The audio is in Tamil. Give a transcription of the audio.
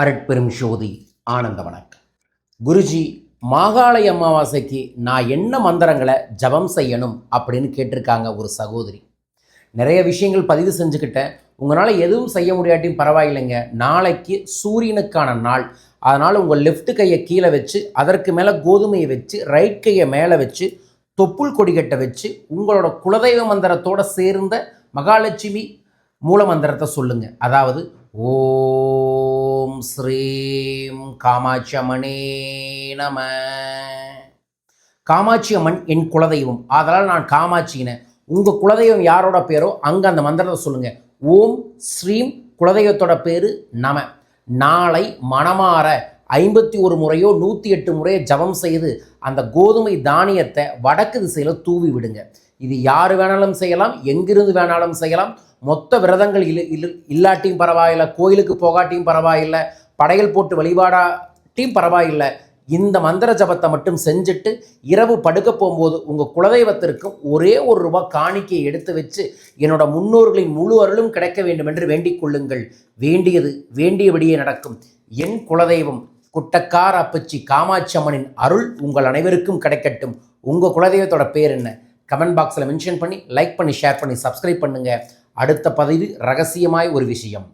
அருட்பெரும் ஜோதி ஆனந்த வணக்கம். குருஜி மாகாளி அமாவாசைக்கு நான் என்ன மந்திரங்களை ஜபம் செய்யணும் அப்படின்னு கேட்டிருக்காங்க ஒரு சகோதரி. நிறைய விஷயங்கள் பதிவு செஞ்சுக்கிட்டேன். உங்களால் எதுவும் செய்ய முடியாட்டியும் பரவாயில்லைங்க. நாளைக்கு சூரியனுக்கான நாள். அதனால் உங்கள் லெஃப்ட் கையை கீழே வச்சு அதற்கு மேலே கோதுமையை வச்சு ரைட் கையை மேலே வச்சு தொப்புள் கொடிக்கட்டை வச்சு உங்களோட குலதெய்வ மந்திரத்தோடு சேர்ந்த மகாலட்சுமி மூல மந்திரத்தை சொல்லுங்கள் அதாவது ஓ ஸ்ரீம் காமாட்சி அம்மனே நம. காமாட்சி அம்மன் என் குலதெய்வம். அதனால் நான் காமாட்சினேன் உங்கள் குலதெய்வம் யாரோட பேரோ அங்கே அந்த மந்திரத்தை சொல்லுங்க. ஓம் ஸ்ரீம் குலதெய்வத்தோட பேரு நம. நாளை மனமாற ஐம்பத்தி ஒரு முறையோ நூற்றி எட்டு முறையோ ஜபம் செய்து அந்த கோதுமை தானியத்தை வடக்கு திசையில் தூவி விடுங்க. இது யார் வேணாலும் செய்யலாம் எங்கிருந்து வேணாலும் செய்யலாம். மொத்த விரதங்கள் இல்ல இல்ல- இல்லாட்டியும் பரவாயில்லை கோயிலுக்கு போகாட்டியும் பரவாயில்லை படையல் போட்டு வழிபாடாட்டியும் பரவாயில்லை. இந்த மந்திர ஜபத்தை மட்டும் செஞ்சுட்டு இரவு படுக்க போகும்போது உங்கள் குலதெய்வத்திற்கும் ஒரே ஒரு ரூபா காணிக்கையை எடுத்து வச்சு என்னோட முன்னோர்களின் முழு அருளும் கிடைக்க வேண்டும் என்று வேண்டிக் கொள்ளுங்கள். வேண்டியது வேண்டியபடியே நடக்கும். என் குலதெய்வம் குட்டக்கார அப்பச்சி காமாட்சி அம்மனின் அருள் உங்கள் அனைவருக்கும் கிடைக்கட்டும். உங்கள் குலதெய்வத்தோட பேர் என்ன? கமெண்ட் பாக்ஸில் மென்ஷன் பண்ணி லைக் பண்ணி ஷேர் பண்ணி சப்ஸ்கிரைப் பண்ணுங்கள் அடுத்த பதிவு ரகசியமாய் ஒரு விஷயம்.